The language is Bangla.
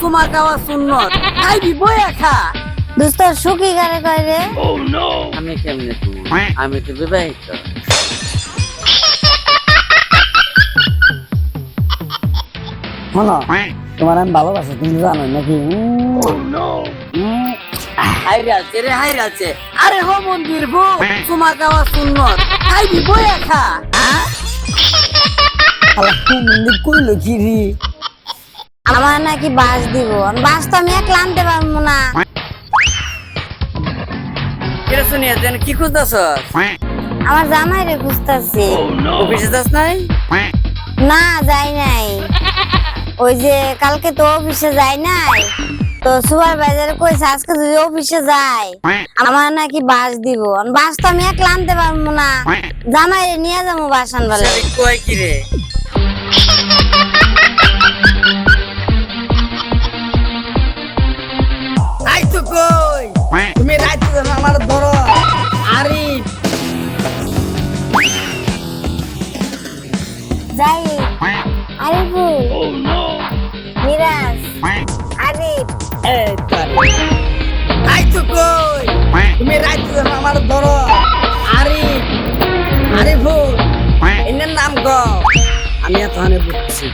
চুমা খাওয়া সুন্নত। খাইবি বইয়া খা দোস্ত সুখী কারে কয় রে? আমি কেমনে তুমি আমি তো বিবাহিত। শোনো তোমার আমি ভালোবাসি তুমি জানো নাকি? উম, উম, হাইরে আছে রে আরে হো মন্দির বউ চুমা খাওয়া সুন্নত। খাইবি বইয়া খা আল্লাহ, মন্দির কইলো কি রে? আমার নাকি বাস দিব। বাস তো আমি একলা আনতে পারব না। কিরে শুনিয়া যেন কি খুঁজতেছ আমার জামাই রে খুঁজতেছি অফিসে যাস নাই? না যাই নাই। ওই যে কালকে তো অফিসে যাই নাই। তো সুপারভাইজার কইছে আজকে যদি অফিসে যায় আমার নাকি বাস দিব। বাস তো আমি একলা আনতে পারব না। জামাই রে নিয়ে যাব বাস আনবার সে কয় কি রে? তো কই? তুমি রাইতে আমার ধরো আরে যাই আরিফু মিরাজ আরিফ। এই তারে। আই তো কই? তুমি রাইতে আমার ধরো আরে আরে ভুল এনার নাম গ আমি এত হানে বুঝছি